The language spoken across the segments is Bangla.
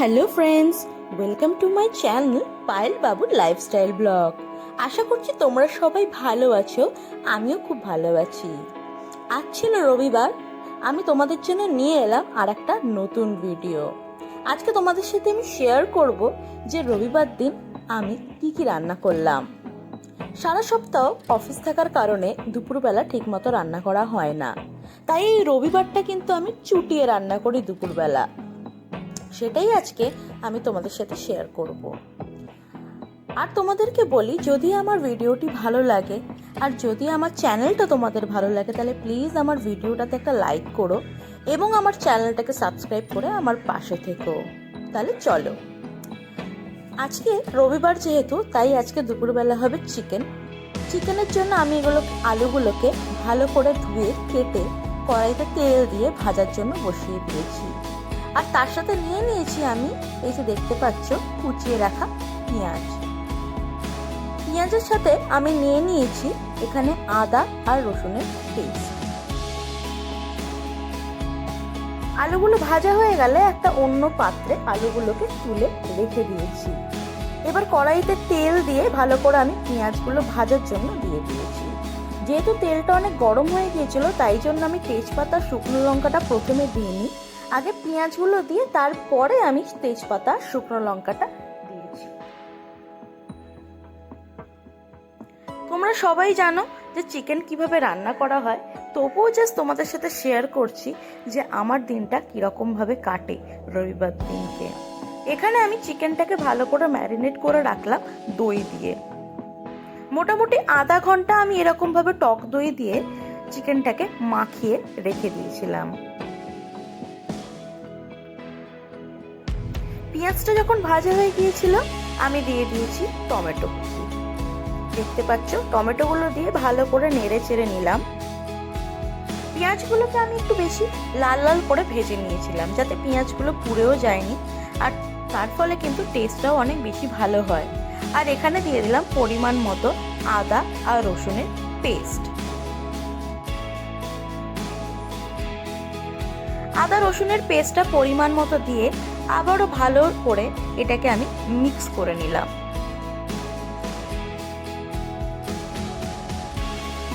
Hello friends welcome to my channel Payel বাবুর লাইফস্টাইল ব্লগ আশা করছি তোমরা সবাই ভালো আছো, আমিও খুব ভালো আছি। আজ ছিল রবিবার, আমি তোমাদের জন্য নিয়ে এলাম আর একটা নতুন ভিডিও আজকে তোমাদের সাথে আমি শেয়ার করব যে রবিবার দিন আমি কি কি রান্না করলাম। সারা সপ্তাহ অফিস থাকার কারণে দুপুরবেলা ঠিকমতো রান্না করা হয় না। তাই এই রবিবারটা কিন্তু আমি চুটিয়ে রান্না করি দুপুরবেলা। সেটাই আজকে আমি তোমাদের সাথে শেয়ার করব। আর তোমাদেরকে বলি, যদি আমার ভিডিওটি ভালো লাগে, আর যদি আমার চ্যানেলটা তোমাদের ভালো লাগে, তাহলে প্লিজ আমার ভিডিওটাতে একটা লাইক করো এবং আমার চ্যানেলটাকে সাবস্ক্রাইব করে আমার পাশে থেকো। তাহলে চলো। আজকে রবিবার যেহেতু, তাই আজকে দুপুরবেলা হবে চিকেন চিকেনের জন্য আমি এগুলো, আলুগুলোকে ভালো করে ধুয়ে, কেটে কড়াইতে তেল দিয়ে ভাজার জন্য বসিয়ে দিয়েছি। আর তার সাথে নিয়ে নিয়েছি আমি, এই যে দেখতে পাচ্ছ, কুচিয়ে রাখা পেঁয়াজ। পেঁয়াজের সাথে আমি নিয়ে নিয়েছি এখানে আদা আর রসুনের পেস্ট। আলুগুলো ভাজা হয়ে গেলে একটা অন্য পাত্রে আলুগুলোকে তুলে রেখে দিয়েছি। এবার কড়াইতে তেল দিয়ে ভালো করে আমি পেঁয়াজগুলো ভাজার জন্য দিয়ে দিয়েছি। যেহেতু তেলটা অনেক গরম হয়ে গিয়েছিল, তাই জন্য আমি তেজপাতা, শুকনো লঙ্কাটা প্রথমে দিইনি আগে পেঁয়াজগুলো দিয়ে তারপরে আমি তেজপাতা, শুকনো লঙ্কাটা দিয়েছি। তোমরা সবাই জানো যে চিকেন কীভাবে রান্না করা হয়। তবুও জাস্ট তোমাদের সাথে শেয়ার করছি যে আমার দিনটা কীরকমভাবে কাটে রবিবার দিনকে। এখানে আমি চিকেনটাকে ভালো করে ম্যারিনেট করে রাখলাম দই দিয়ে। মোটামুটি আধা ঘণ্টা আমি এরকমভাবে টক দই দিয়ে চিকেনটাকে মাখিয়ে রেখে দিয়েছিলাম। পেঁয়াজটা যখন ভাজা হয়ে গিয়েছিল, আমি দিয়ে দিয়েছি টমেটো। দেখতে পাচ্ছ, টমেটোগুলো দিয়ে ভালো করে নেড়ে চেড়ে নিলাম। পেঁয়াজগুলোকে আমি একটু বেশি লাল লাল করে ভেজে নিয়েছিলাম, যাতে পেঁয়াজগুলো পুড়েও যায়নি। আর তার ফলে কিন্তু টেস্টটাও অনেক বেশি ভালো হয়। আর এখানে দিয়ে দিলাম পরিমাণ মতো আদা আর রসুনের পেস্ট আদা রসুনের পেস্টটা পরিমাণ মতো দিয়ে আবারও ভালো করে এটাকে আমি মিক্স করে নিলাম।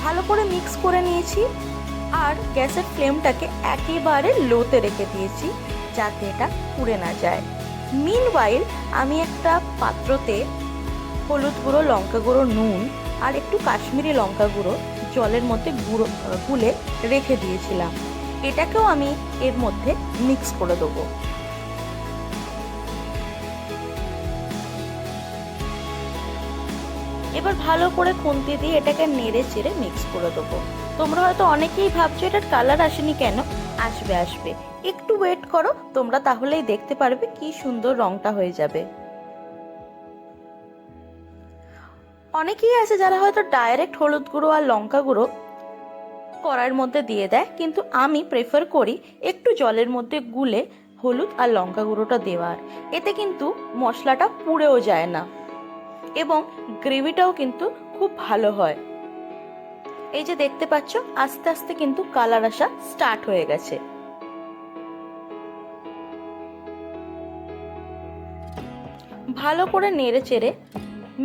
ভালো করে মিক্স করে নিয়েছি আর গ্যাসের ফ্লেমটাকে একেবারে লোতে রেখে দিয়েছি যাতে এটা পুড়ে না যায়। মিন ওয়াইল আমি একটা পাত্রতে হলুদ গুঁড়ো, লঙ্কা গুঁড়ো, নুন আর একটু কাশ্মীরি লঙ্কা গুঁড়ো জলের মধ্যে গুঁড়ো, গুলে রেখে দিয়েছিলাম। এটাকেও আমি এর মধ্যে মিক্স করে দেবো। এবার ভালো করে খুন্তি দিয়ে এটাকে নেড়ে চেড়ে মিক্স করে দেবো। তোমরা হয়তো অনেকেই ভাবছ এটার কালার আসেনি কেন? আসবে আসবে। একটু ওয়েট করো, তোমরা তাহলেই দেখতে পারবে কি সুন্দর রংটা হয়ে যাবে। অনেকেই আছে যারা হয়তো ডাইরেক্ট হলুদ গুঁড়ো আর লঙ্কা গুঁড়ো কড়াইয়ের মধ্যে দিয়ে দেয়, কিন্তু আমি প্রেফার করি একটু জলের মধ্যে গুলে হলুদ আর লঙ্কা গুঁড়োটা দেওয়ার। এতে কিন্তু মশলাটা পুড়েও যায় না। এবং গ্রেভিটাও কিন্তু খুব ভালো হয়। এই যে দেখতে পাচ্ছ, আস্তে আস্তে কিন্তু কালার আসা স্টার্ট হয়ে গেছে। ভালো করে নেড়ে চেড়ে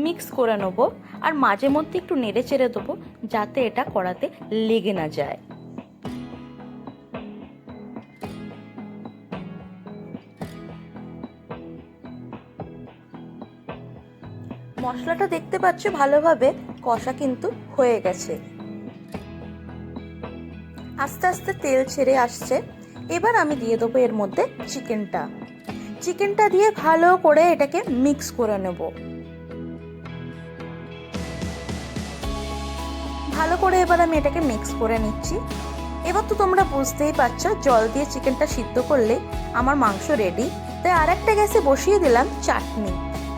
মিক্স করে নেব, আর মাঝে মধ্যে একটু নেড়ে চেড়ে দেবো, যাতে এটা কড়াতে লেগে না যায়। মশলাটা দেখতে পাচ্ছ ভালোভাবে কষা কিন্তু হয়ে গেছে। আস্তে আস্তে তেল ছেড়ে আসছে। এবার আমি দিয়ে দেবো এর মধ্যে চিকেনটা। চিকেনটা দিয়ে ভালো করে এটাকে মিক্স করে নেব। ভালো করে এবার আমি এটাকে মিক্স করে নিচ্ছি। এবার তো তোমরা বুঝতেই পারছ, জল দিয়ে চিকেনটা সিদ্ধ করলে আমার মাংস রেডি তাই আর একটা গ্যাসে বসিয়ে দিলাম চাটনি।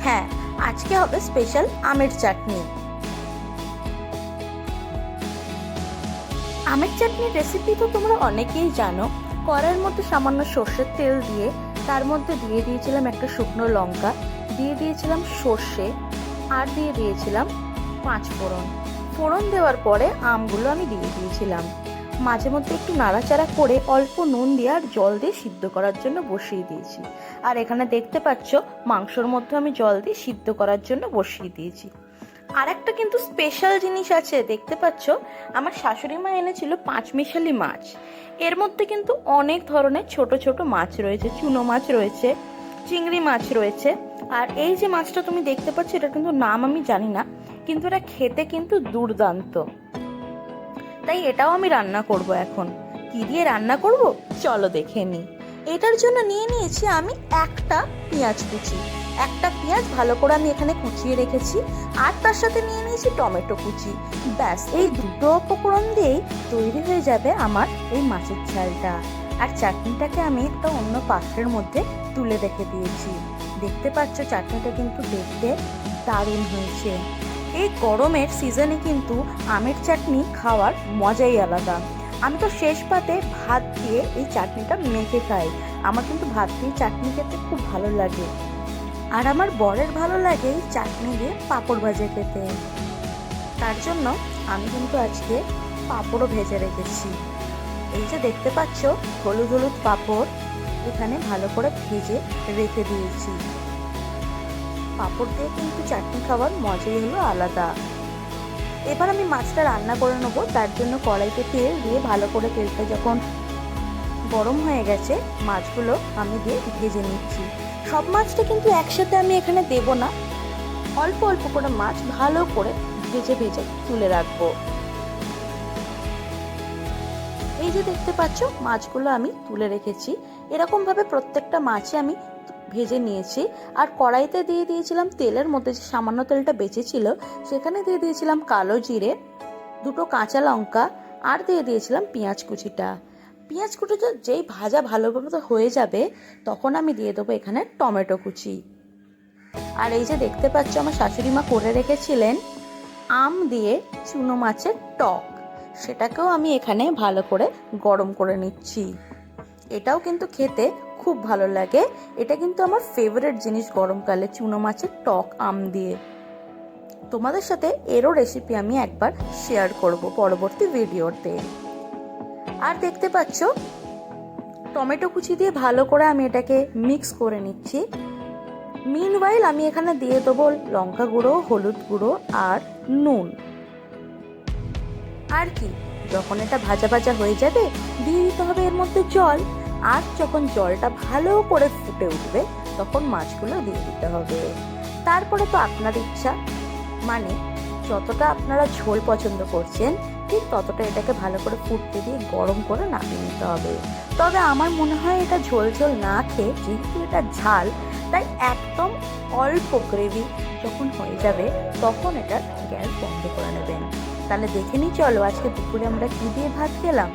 হ্যাঁ আজকে হবে স্পেশাল আমের চাটনি। আমের চাটনির রেসিপি তো তোমরা অনেকেই জানো। কড়াইয়ের মধ্যে সামান্য সর্ষের তেল দিয়ে, তার মধ্যে দিয়ে দিয়েছিলাম একটা শুকনো লঙ্কা, দিয়ে দিয়েছিলাম সর্ষে, আর দিয়ে দিয়েছিলাম পাঁচ ফোড়ন ফোড়ন দেওয়ার পরে আমগুলো আমি দিয়ে দিয়েছিলাম। মাঝে মধ্যে একটু নাড়াচাড়া করে অল্প নুন দিয়ে আর জল দিয়ে সিদ্ধ করার জন্য বসিয়ে দিয়েছি। আর এখানে দেখতে পাচ্ছ, মাংসর মধ্যে আমি জল দিয়ে সিদ্ধ করার জন্য বসিয়ে দিয়েছি। আর একটা কিন্তু স্পেশাল জিনিস আছে, দেখতে পাচ্ছ? আমার শাশুড়ি মা এনেছিল পাঁচমিশালি মাছ। এর মধ্যে কিন্তু অনেক ধরনের ছোট ছোট মাছ রয়েছে, চুনো মাছ রয়েছে, চিংড়ি মাছ রয়েছে। আর এই যে মাছটা তুমি দেখতে পাচ্ছ এটা কিন্তু নাম আমি জানি না, কিন্তু এটা খেতে কিন্তু দুর্দান্ত। তাই এটাও আমি রান্না করব এখন। কি দিয়ে রান্না করব? চলো দেখে নিই। এটার জন্য নিয়ে নিয়েছি আমি একটা পেঁয়াজ কুচি। একটা পেঁয়াজ ভালো করে আমি এখানে কুচিয়ে রেখেছি আর তার সাথে নিয়ে নিয়েছি টমেটো কুচি। ব্যাস, এই দুটো উপকরণ দিয়েই তৈরি হয়ে যাবে আমার এই মাছের ঝালটা। আর চাটনিটাকে আমি একটা অন্য পাত্রের মধ্যে তুলে রেখে দিয়েছি। দেখতে পাচ্ছ চাটনিটা কিন্তু দেখতে দারুণ হয়েছে। এই গরমের সিজনে কিন্তু আমের চাটনি খাওয়ার মজাই আলাদা। আমি তো শেষ পাতে ভাত দিয়ে এই চাটনিটা মেখে খাই। আমার কিন্তু ভাত দিয়ে চাটনি খেতে খুব ভালো লাগে। আর আমার বরের ভালো লাগে এই চাটনি দিয়ে পাঁপড় ভাজে খেতে। তার জন্য আমি কিন্তু আজকে পাঁপড়ও ভেজে রেখেছি। এই যে দেখতে পাচ্ছ, হলুদ হলুদ পাঁপড় এখানে ভালো করে ভেজে রেখে দিয়েছি। পাঁপড় দিয়ে কিন্তু চাটনি খাওয়ার মজাই হলো আলাদা। এবার আমি মাছটা রান্না করে নেব, তার জন্য কড়াইতে তেল দিয়ে ভালো করে তেলটা যখন গরম হয়ে গেছে, মাছগুলো আমি দিয়ে ভেজে নিচ্ছি। সব মাছটা কিন্তু একসাথে আমি এখানে দেব না। অল্প অল্প করে মাছ ভালো করে ভেজে ভেজে তুলে রাখব। এই যে দেখতে পাচ্ছ, মাছগুলো আমি তুলে রেখেছি। এরকমভাবে প্রত্যেকটা মাছই আমি ভেজে নিয়েছি। আর কড়াইতে দিয়ে দিয়েছিলাম তেলের মধ্যে যে সামান্য তেলটা বেঁচেছিল সেখানে দিয়ে দিয়েছিলাম কালো জিরে, দুটো কাঁচা লঙ্কা, আর দিয়ে দিয়েছিলাম পেঁয়াজ কুচিটা। পেঁয়াজ কুচিটা যেই ভাজা ভালোভাবে হয়ে যাবে, তখন আমি দিয়ে দেবো এখানে টমেটো কুচি। আর এই যে দেখতে পাচ্ছ আমার শাশুড়ি মা করে রেখেছিলেন আম দিয়ে চুনো মাছের টক। সেটাকেও আমি এখানে ভালো করে গরম করে নিচ্ছি। এটাও কিন্তু খেতে খুব ভালো লাগে। এটা কিন্তু আমার ফেভারিট জিনিস গরমকালে, চুনো মাছের টক আম দিয়ে। তোমাদের সাথে এরও রেসিপি আমি একবার শেয়ার করব পরবর্তী ভিডিওতে আর দেখতে পাচ্ছ, টমেটো কুচি দিয়ে ভালো করে আমি এটাকে মিক্স করে নিচ্ছি। মিনওয়াইল আমি এখানে দিয়ে দেবো লঙ্কা গুঁড়ো, হলুদ গুঁড়ো আর নুন। আর কি, যখন এটা ভাজা ভাজা হয়ে যাবে, দিয়ে দিতে হবে এর মধ্যে জল। আর যখন জলটা ভালো করে ফুটে উঠবে, তখন মাছগুলো দিয়ে দিতে হবে। তারপরে তো আপনার ইচ্ছা। মানে যতটা আপনারা ঝোল পছন্দ করছেন, ঠিক ততটা এটাকে ভালো করে ফুটতে দিয়ে গরম করে নামিয়ে নিতে হবে। তবে আমার মনে হয় এটা ঝোল ঝোল না খেয়ে যেহেতু এটা ঝাল, তাই একদম অল্প গ্রেভি যখন হয়ে যাবে, তখন এটা গ্যাস বন্ধ করে নেবেন। তাহলে দেখে নিই চলো আজকে দুপুরে আমরা কী দিয়ে ভাত খেলাম।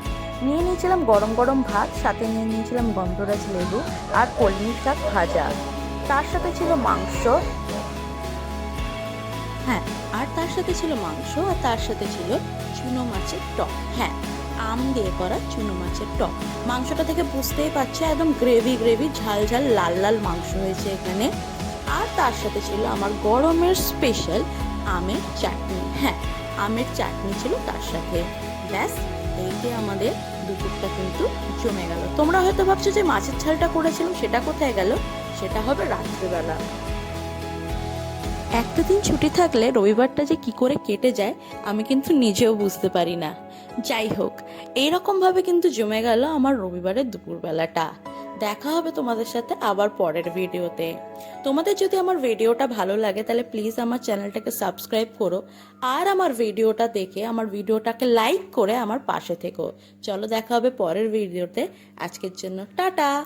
নিয়ে নিয়েছিলাম গরম গরম ভাত, সাথে নিয়ে নিয়েছিলাম গন্ধরাজ লেবু আর কলমি শাক ভাজা। তার সাথে ছিল মাংস। হ্যাঁ আর তার সাথে ছিল মাংস আর তার সাথে ছিল চুনো মাছের টক। হ্যাঁ আম দিয়ে করা চুনো মাছের টক। মাংসটা থেকে বুঝতেই পারছ, একদম গ্রেভি গ্রেভি, ঝাল ঝাল, লাল লাল মাংস হয়েছে এখানে। আর তার সাথে ছিল আমার গরমের স্পেশাল আমের চাটনি। হ্যাঁ আমের চাটনি ছিল তার সাথে। ব্যাস এইতে আমাদের দুপুরটা কিন্তু জমে গেল। তোমরা হয়তো ভাবছ যে মাছের ঝালটা করেছিলাম, সেটা কোথায় গেল? সেটা হবে রাত্রেবেলা। একটা দিন ছুটি থাকলে রবিবারটা যে কি করে কেটে যায়, আমি কিন্তু নিজেও বুঝতে পারি না। যাই হোক, এইরকমভাবে কিন্তু জমে গেল আমার রবিবারের দুপুরবেলাটা। দেখা হবে তোমাদের সাথে আবার পরের ভিডিওতে। তোমাদের যদি আমার ভিডিওটা ভালো লাগে, তাহলে প্লিজ আমার চ্যানেলটাকে সাবস্ক্রাইব করো। আর আমার ভিডিওটা দেখে, আমার ভিডিওটাকে লাইক করে আমার পাশে থেকো। চলো দেখা হবে পরের ভিডিওতে। আজকের জন্য টাটা!